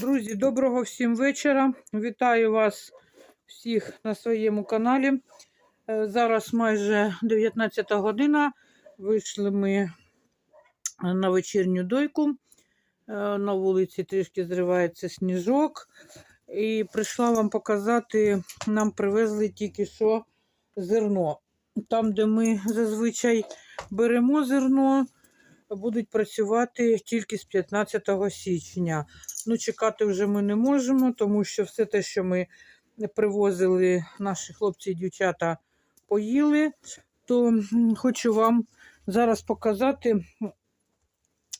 Друзі, доброго всім вечора. Вітаю вас всіх на своєму каналі. Е, Зараз майже 19 година. Вийшли ми на вечірню дойку. Е, На вулиці трішки зривається сніжок. І прийшла вам показати, нам привезли тільки що зерно. Там, де ми зазвичай беремо зерно, будуть працювати тільки з 15 січня. Ну, чекати вже ми не можемо, тому що все те, що ми привозили, наші хлопці і дівчата поїли, то хочу вам зараз показати,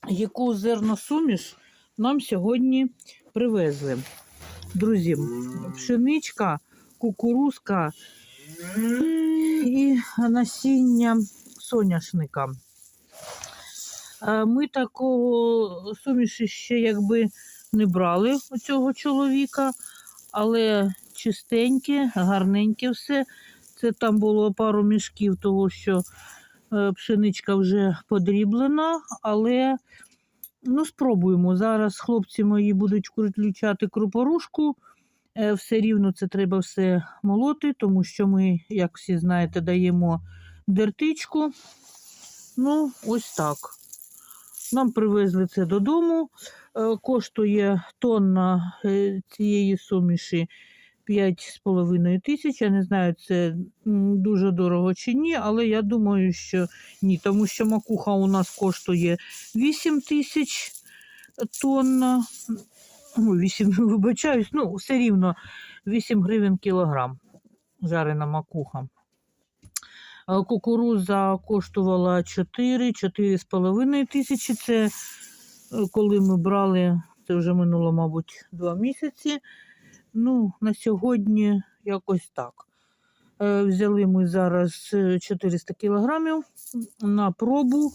яку зерносуміш нам сьогодні привезли. Друзі, пшеничка, кукурузка і насіння соняшника. Е, Ми такого суміші ще якби не брали у цього чоловіка, але чистеньке, гарненьке все. Це там було пару мішків того, що е, пшеничка вже подріблена, але ну, спробуємо. Зараз хлопці мої будуть включати крупорушку. Е, Все рівно це треба все молоти, тому що ми, як всі знаєте, даємо дертичку. Ну, ось так. Нам привезли це додому. Е, Коштує тонна е, цієї суміші 5,5 тисяч. Я не знаю, це дуже дорого чи ні, але я думаю, що ні, тому що макуха у нас коштує 8 тисяч тонна. Ну, 8, вибачаюсь, ну, все рівно 8 гривень кілограм жарена макуха. Е, Кукуруза коштувала 4, 4,5 тисячі. Це е, коли ми брали, це вже минуло, мабуть, 2 місяці. Ну, на сьогодні якось так. Е, Взяли ми зараз е, 400 кілограмів на пробу,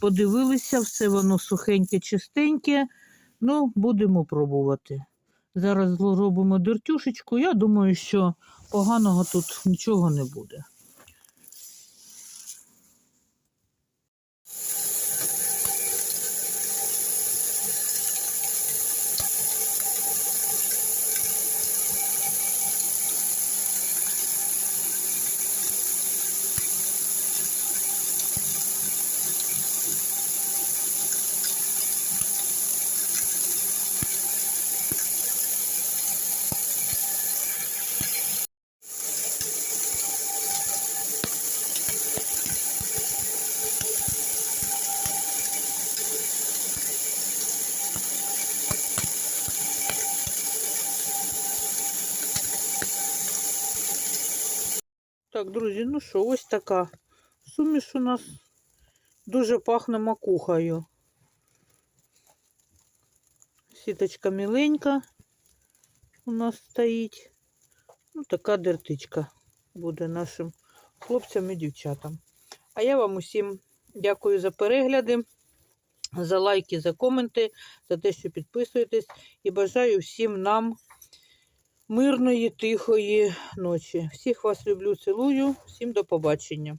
подивилися, все воно сухеньке, чистеньке. Ну, будемо пробувати. Зараз зробимо дертюшечку. Я думаю, що поганого тут нічого не буде. Так, друзі, ну що, ось така суміш у нас дуже пахне макухою. Сіточка міленька у нас стоїть. Ну, така дертичка буде нашим хлопцям і дівчатам. А я вам усім дякую за перегляди, за лайки, за коменти, за те, що підписуєтесь. І бажаю всім нам мирної, тихої ночі. Всіх вас люблю, цілую, всім до побачення.